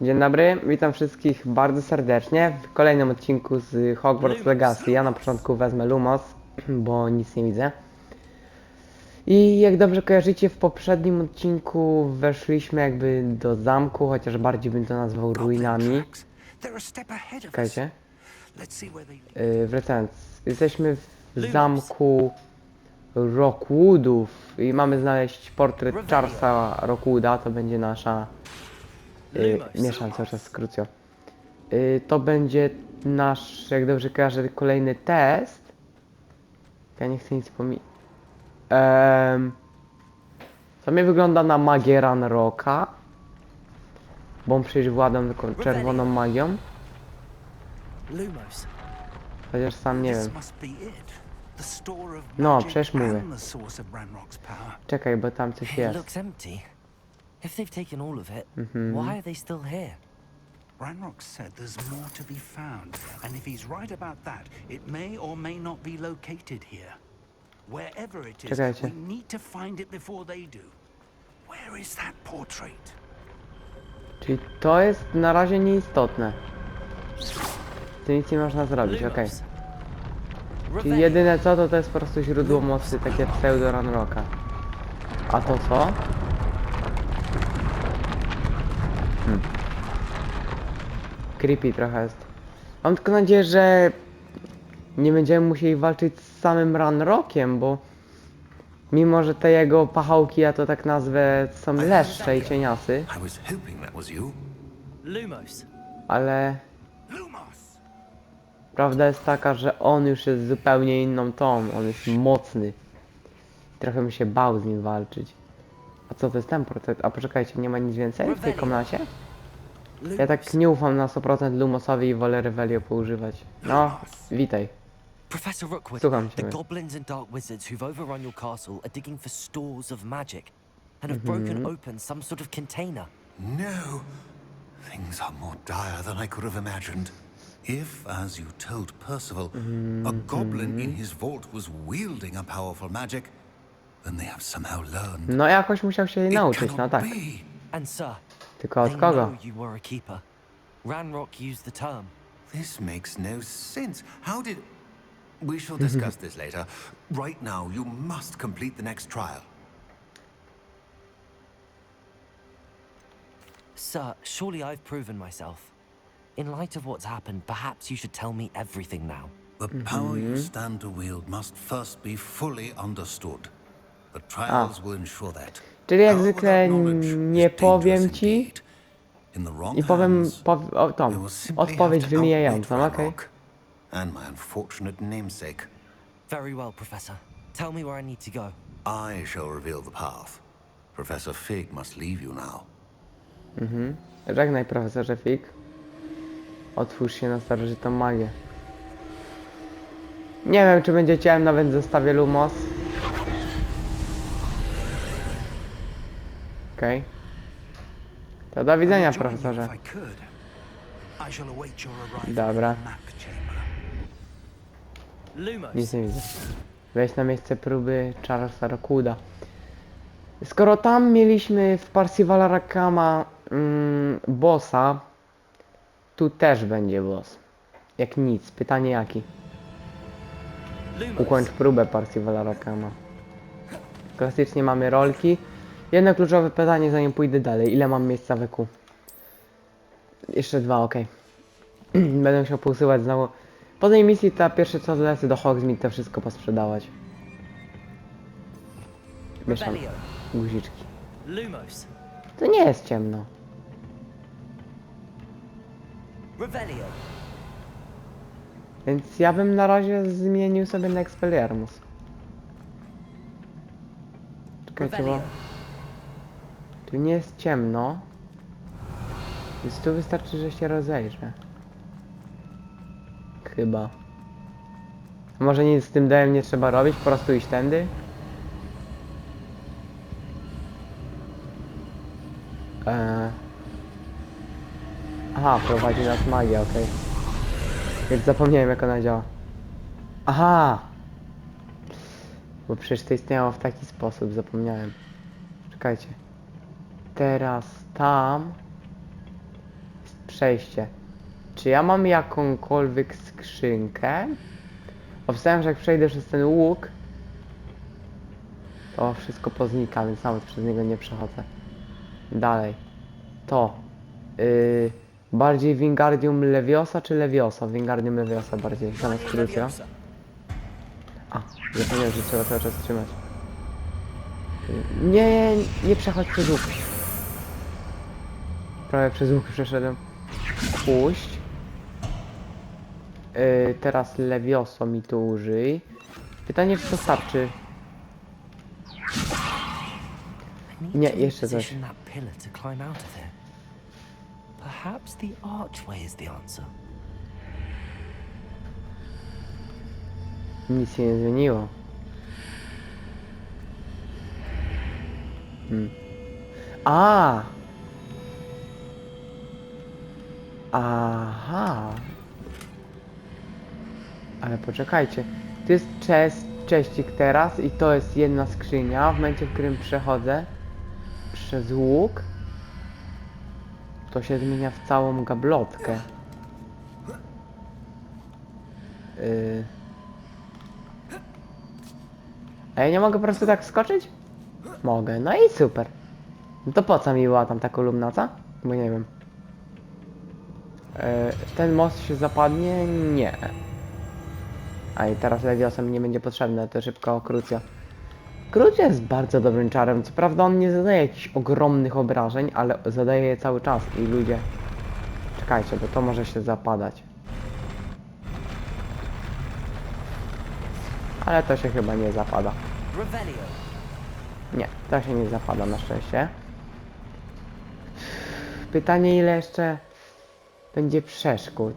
Dzień dobry, witam wszystkich bardzo serdecznie w kolejnym odcinku z Hogwarts Legacy. Ja na początku wezmę Lumos, bo nic nie widzę. I jak dobrze kojarzycie, w poprzednim odcinku weszliśmy jakby do zamku, chociaż bardziej bym to nazwał ruinami. Czekajcie. Yy, wracając, jesteśmy w zamku Rockwoodów i mamy znaleźć portret Charlesa Rockwooda, to będzie nasza... Yy, mieszam cały czas z Krucjo. Yy, to będzie nasz, jak dobrze kojarzę, kolejny test. Ja nie chcę nic pomi... Um, to mnie wygląda na magię Ranrocka. Bo on przecież władam taką czerwoną magią. Chociaż sam nie wiem. No, przecież mówię. Czekaj, bo tam coś jest. If they've taken all of it, Mhm. why are they still here? Ranrock said there's more to be found, and if he's right about that, it may or may not be located here. Wherever it is, Czekajcie. we need to find it before they do. Where is that portrait? Czyli to jest na razie nieistotne. Tu nic nie można zrobić, okej. Lumos. Czyli jedyne co, to to jest po prostu źródło mocy, takie pseudo Ranrocka. A to co? Hmm. Creepy trochę jest. Mam tylko nadzieję, że nie będziemy musieli walczyć z samym Ranrockiem, bo mimo, że te jego pachałki, ja to tak nazwę, są leszcze i cieniasy, I was hoping that was you. Lumos. ale Lumos! Prawda jest taka, że on już jest zupełnie inną tą, on jest mocny. Trochę mi się bał z nim walczyć. A co to jest ten portret? A poczekajcie, nie ma nic więcej w tej komnacie? Ja tak nie ufam na 100% Lumosowi i wolę Revelio poużywać. No, witaj. Professor Rookwood, Słucham the ciebie. goblins and dark wizards who've overrun your castle are digging for stores of magic and have broken open some sort of container. No. Things are more dire than I could have imagined. If, as you told Percival, a goblin in his vault was wielding a powerful magic, then they have somehow learned. No jakoś musiał się jej nauczyć, no cannot tak. be. And sir, Tylko od kogo? you were a keeper. Ranrock used the term. This makes no sense. How did. We shall discuss this later. Right now, you must complete the next trial. Sir, surely I've proven myself. In light of what's happened, perhaps you should tell me everything now. The power you mm-hmm. stand to wield must first be fully understood. That. Czyli jak zwykle nie powiem ci i powiem pow o, tą odpowiedź wymijającą, okej? Ranrock And my unfortunate namesake. Very well, Professor. Tell me where I need to go. I shall reveal the path. Professor Fig must leave you now. Żegnaj profesorze Fig. Otwórz się na starożytną magię. Nie wiem czy będzie ciałem, nawet zostawię Lumos. Okej. To do widzenia profesorze. Dobra. Nic nie widzę. Wejść na miejsce próby Charlesa Rockwooda. Skoro tam mieliśmy w Parsivala Rakama mm, bossa, tu też będzie boss. Jak nic. Pytanie jaki? Ukończ próbę Parsivala Rakama. Klasycznie mamy rolki. Jedno kluczowe pytanie zanim pójdę dalej. Ile mam miejsca w EQ? Jeszcze dwa, ok. Będę musiał pousyłać znowu. Po tej misji ta pierwsze co lecę do Hogsmeade to wszystko posprzedawać. Mieszam guziczki. Lumos. To nie jest ciemno. Revelio. Więc ja bym na razie zmienił sobie na Expelliarmus. Czekajcie, bo... Tu nie jest ciemno. Więc tu wystarczy, że się rozejrzę. Chyba. Może nic z tym DM nie trzeba robić, po prostu iść tędy? Eee. Aha, prowadzi nas magia, okej. Więc zapomniałem jak ona działa. Aha! Bo przecież to istniało w taki sposób, zapomniałem. Czekajcie. Teraz tam. przejście. Czy ja mam jakąkolwiek skrzynkę? Obstałem, że jak przejdę przez ten łuk, to wszystko poznika, więc nawet przez niego nie przechodzę. Dalej. To. Yy, bardziej Wingardium Leviosa czy Leviosa? Wingardium Leviosa bardziej, zamiast Crucio. A, zapomniałem, że trzeba cały czas trzymać. Nie, nie przechodź przez łuk. Prawie przez łuk przeszedłem. Puść. Yy, teraz Levioso mi tu użyj. Pytanie, czy to starczy? Nie, jeszcze coś. Perhaps the archway is the answer. Nic się nie zmieniło. Hmm. A! Aha! Ale poczekajcie. To jest chest, cześcik teraz i to jest jedna skrzynia. W momencie, w którym przechodzę przez łuk, to się zmienia w całą gablotkę. Yy. A ja nie mogę po prostu tak skoczyć? Mogę, no i super. No to po co mi była tam ta kolumna, co? Bo nie wiem. E, ten most się zapadnie? Nie. A i teraz lewiosem nie będzie potrzebne, to szybko krucja. Krucja jest bardzo dobrym czarem, co prawda on nie zadaje jakichś ogromnych obrażeń, ale zadaje je cały czas i ludzie... Czekajcie, bo to może się zapadać. Ale to się chyba nie zapada. Nie, to się nie zapada na szczęście. Pytanie ile jeszcze będzie przeszkód.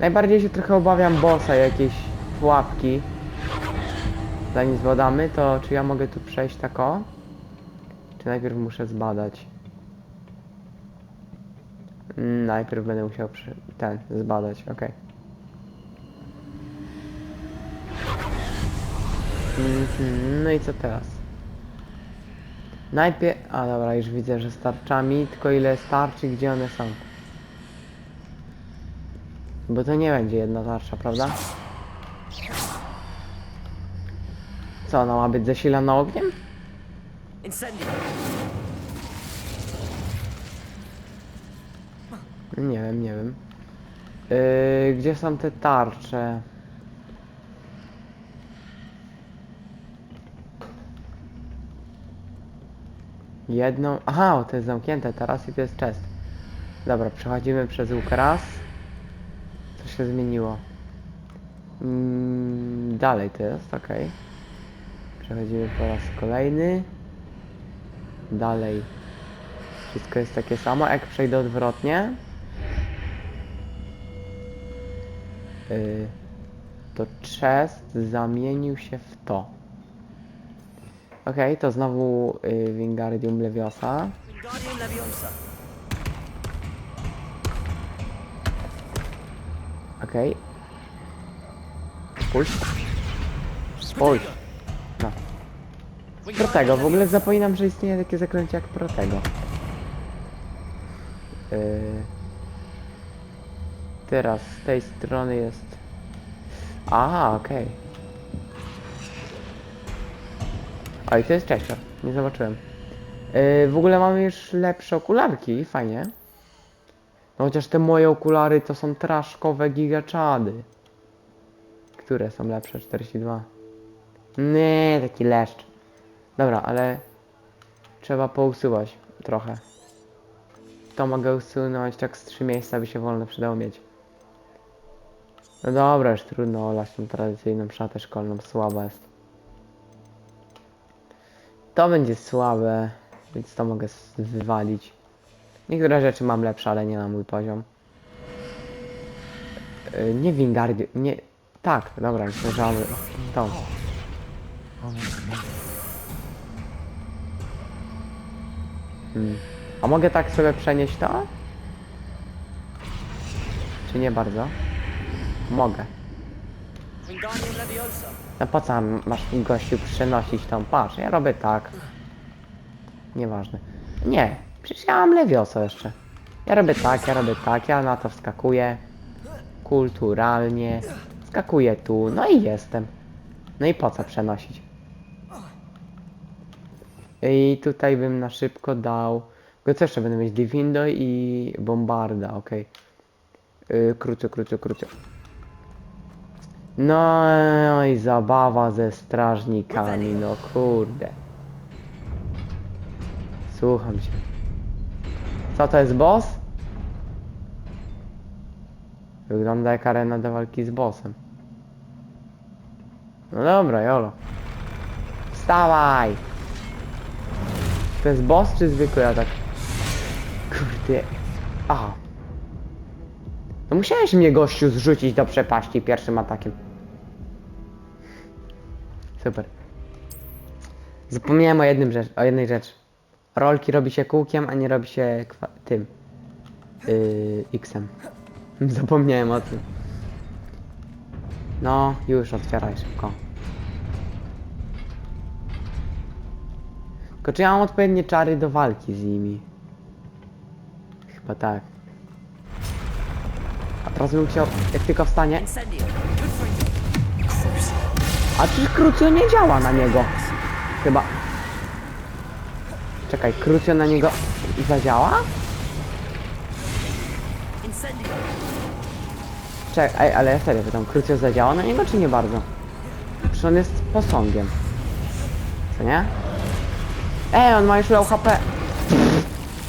Najbardziej się trochę obawiam bossa, jakieś pułapki. Zanim zbadamy, to czy ja mogę tu przejść tako? Czy najpierw muszę zbadać? Mm, Najpierw będę musiał przy... ten, zbadać, okej. Mhm, No i co teraz? Najpierw... A dobra, już widzę, że z tarczami, tylko ile starczy, gdzie one są. Bo to nie będzie jedna tarcza, prawda? Co, ona ma być zasilana ogniem? Nie wiem, nie wiem. Yy, gdzie są te tarcze? Jedną... Aha, to jest zamknięte teraz i to jest chest. Dobra, przechodzimy przez łuk raz. Się zmieniło? Mm, dalej to jest, ok. Przechodzimy po raz kolejny. Dalej. Wszystko jest takie samo. Jak przejdę odwrotnie, yy, to chest zamienił się w to. Okej, to znowu yy, Wingardium Leviosa. Wingardium Leviosa. Okej. Spójrz. Spójrz. No. Protego. W ogóle zapominam, że istnieje takie zaklęcie jak Protego. Yy. Teraz z tej strony jest... Aha, okej. O, i to jest Czesior. Nie zobaczyłem. Yy, w ogóle mamy już lepsze okularki, fajnie. No chociaż te moje okulary to są traszkowe gigaczady. Które są lepsze? 42. Nie, taki leszcz. Dobra, ale trzeba pousuwać trochę. To mogę usunąć, tak z trzy miejsca by się wolno przydało mieć. No dobra, już trudno olać tą tradycyjną szatę szkolną, słaba jest. To będzie słabe, więc to mogę wywalić. Niektóre rzeczy mam lepsze, ale nie na mój poziom. Yy, nie Wingardium, nie... Tak, dobra, mamy tą. Hmm. A mogę tak sobie przenieść to? Czy nie bardzo? Mogę. No po co masz gościu przenosić tą? Patrz, ja robię tak. Nieważne. Nie, przecież ja mam lewioso jeszcze. Ja robię tak, ja robię tak, ja na to wskakuję. Kulturalnie. Skakuję tu, no i jestem. No i po co przenosić? I tutaj bym na szybko dał... Tylko co jeszcze będę mieć? Divindo i Bombarda, okej. Yy, krócio, krócio, krócio. No i zabawa ze strażnikami, no kurde. Słucham się. Co to jest boss? Wygląda jak arena do walki z bossem. No dobra, jolo. Wstawaj! To jest boss czy zwykły atak? Kurde. Aha. No musiałeś mnie gościu zrzucić do przepaści pierwszym atakiem. Super. Zapomniałem o jednym rzecz, o jednej rzeczy. Rolki robi się kółkiem, a nie robi się kwa- tym. Yy, X-em. Zapomniałem o tym. No, już otwieraj szybko. Tylko czy ja mam odpowiednie czary do walki z nimi? Chyba tak. A teraz bym chciał, jak tylko wstanie. A czy Krucjo nie działa na niego? Chyba. Czekaj, Krucjo na niego zadziała? Czekaj, ale ja serio pytam, Krucjo zadziała na niego czy nie bardzo? Przecież on jest posągiem. Co nie? Ej, on ma już low HP.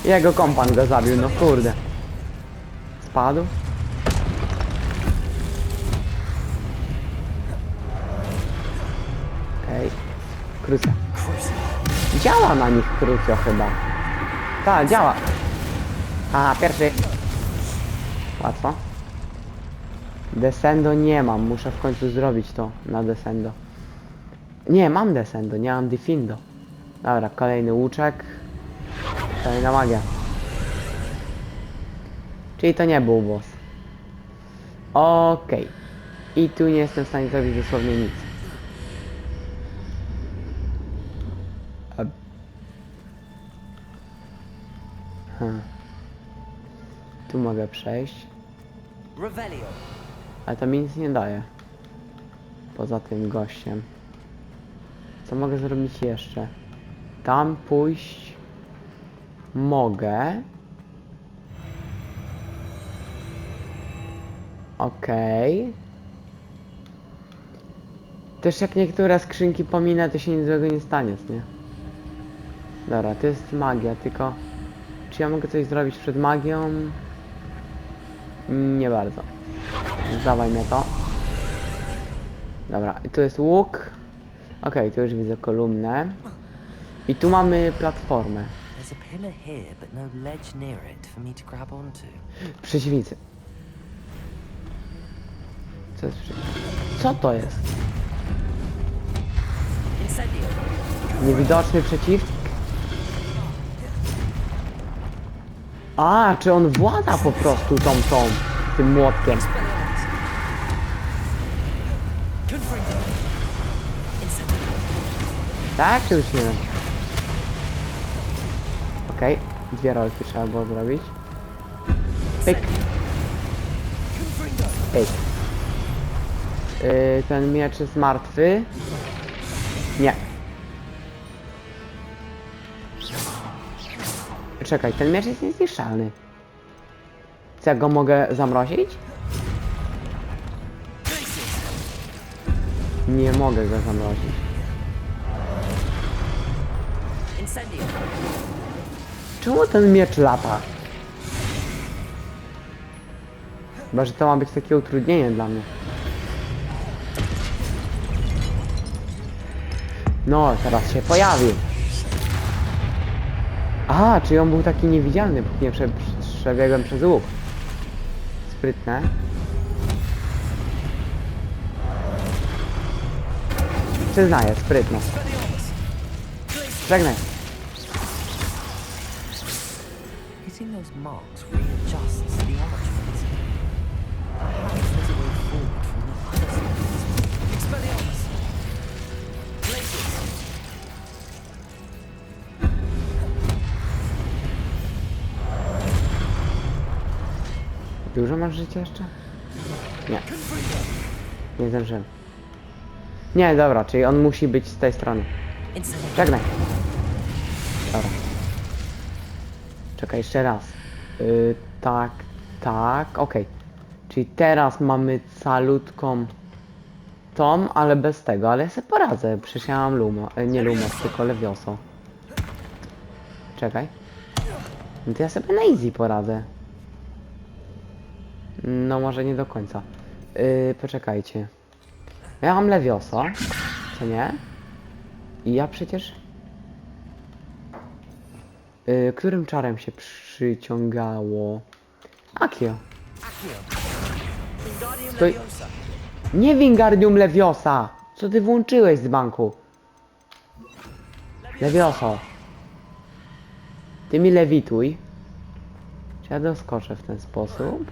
Jego kompan go zabił, no kurde. Spadł? Okej. Krucjo. Crucio. Działa na nich Krucjo chyba. Tak, działa. A, pierwszy. Łatwo. Descendo nie mam, muszę w końcu zrobić to na Descendo. Nie, mam Descendo, nie mam Difindo. Dobra, kolejny łuczek. Kolejna magia. Czyli to nie był boss. Okej. I tu nie jestem w stanie zrobić dosłownie nic. Hmm. Tu mogę przejść. Revelio. Ale to mi nic nie daje. Poza tym gościem. Co mogę zrobić jeszcze? Tam pójść mogę. Okej. Też jak niektóre skrzynki pominę, to się nic złego nie stanie, nie? Dobra, to jest magia, tylko... Czy ja mogę coś zrobić przed magią? Nie bardzo. Zdawaj mnie to. Dobra, i tu jest łuk. Okej, tu już widzę kolumnę. I tu mamy platformę. No. Przeciwnicy. Co jest przeciw... Co to jest? Niewidoczny przeciwnik? A, czy on włada po prostu tą, tą, tym młotkiem? Tak, czy już nie? Okej, dwie rolki trzeba było zrobić. Pyk, pyk. Yy, ten miecz jest martwy. Nie. Czekaj, ten miecz jest niezniszczalny. Co, ja go mogę zamrozić? Nie mogę go zamrozić. Czemu ten miecz lata? Chyba, że to ma być takie utrudnienie dla mnie. No, teraz się pojawił. A, czyli on był taki niewidzialny, póki nie prze przebiegłem przez łuk. Sprytne. Przyznaję, sprytne. Żegnaj. Hitting those Dużo masz życia jeszcze? Nie. Nie zdążyłem. Nie, dobra, czyli on musi być z tej strony. Żegnaj. Dobra. Czekaj, jeszcze raz. Yy, tak, tak, okej. Czyli teraz mamy calutką tą, ale bez tego, ale ja sobie poradzę. Przecież Lumo, e, nie Lumos, tylko Levioso. Czekaj. No to ja sobie na easy poradzę. No może nie do końca. Yy, poczekajcie. Ja mam Levioso, co nie? I ja przecież... Yy, którym czarem się przyciągało? Akio. Leviosa. Nie Wingardium Leviosa! Co ty włączyłeś z banku? Levioso. Ty mi lewituj. Czy ja doskoczę w ten sposób?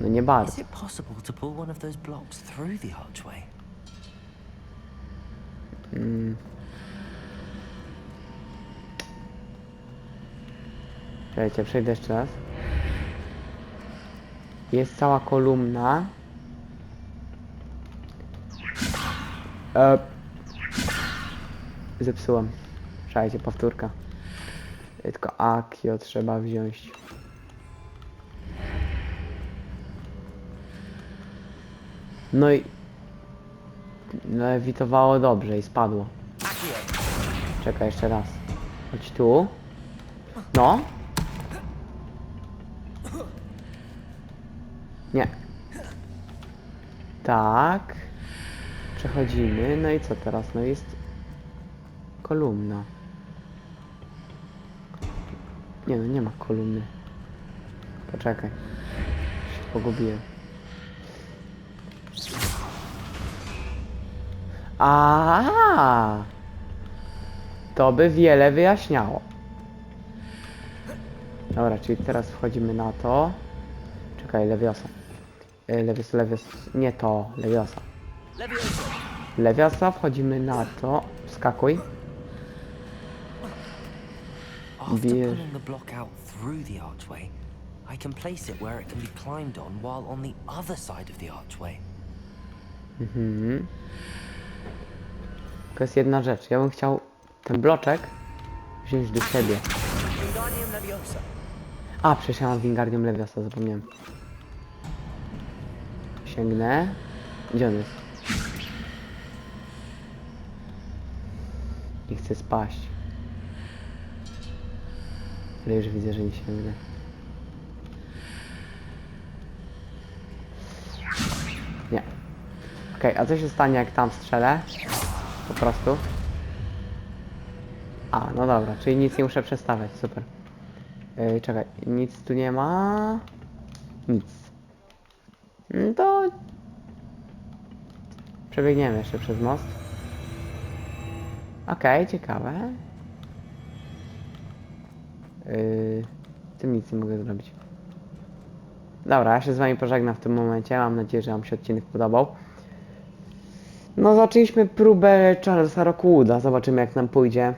No nie Is bardzo. it possible to pull one of those blocks through the archway? Czekajcie, przejdę jeszcze raz. Jest cała kolumna. E... Zepsułam. Czekajcie, powtórka. Tylko Akio trzeba wziąć. No i... Lewitowało dobrze i spadło. Czekaj jeszcze raz. Chodź tu. No. Nie. Tak. Przechodzimy. No i co teraz? No jest kolumna. Nie no, nie ma kolumny. Poczekaj. Pogubiłem. A. To by wiele wyjaśniało. Dobra, czyli teraz wchodzimy na to. Czekaj, Leviosa. E, Lewios, Lewios, nie to. Leviosa. Leviosa, wchodzimy na to. Skakuj. After Bierz. pulling the block out through the archway, I can place it where it can be climbed on while on the other side of the archway. Mhm. To jest jedna rzecz. Ja bym chciał ten bloczek wziąć do siebie. A, przecież ja mam Wingardium Leviosa, zapomniałem. Sięgnę. Gdzie on jest? Nie chcę spaść. Ale już widzę, że nie sięgnę. Nie. Okej, a co się stanie jak tam strzelę? Po prostu. A, no dobra, czyli nic nie muszę przestawiać, super. Ej, czekaj, nic tu nie ma. Nic. No to... Przebiegniemy jeszcze przez most. Okej, ciekawe. Yy, tym nic nie mogę zrobić. Dobra, ja się z wami pożegnam w tym momencie. Mam nadzieję, że wam się odcinek podobał. No, zaczęliśmy próbę Charlesa Rockwooda. Zobaczymy, jak nam pójdzie.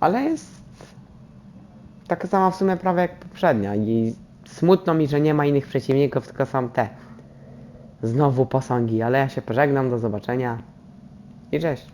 Ale jest taka sama w sumie prawie jak poprzednia i smutno mi, że nie ma innych przeciwników, tylko są te. Znowu posągi, ale ja się pożegnam, do zobaczenia i cześć.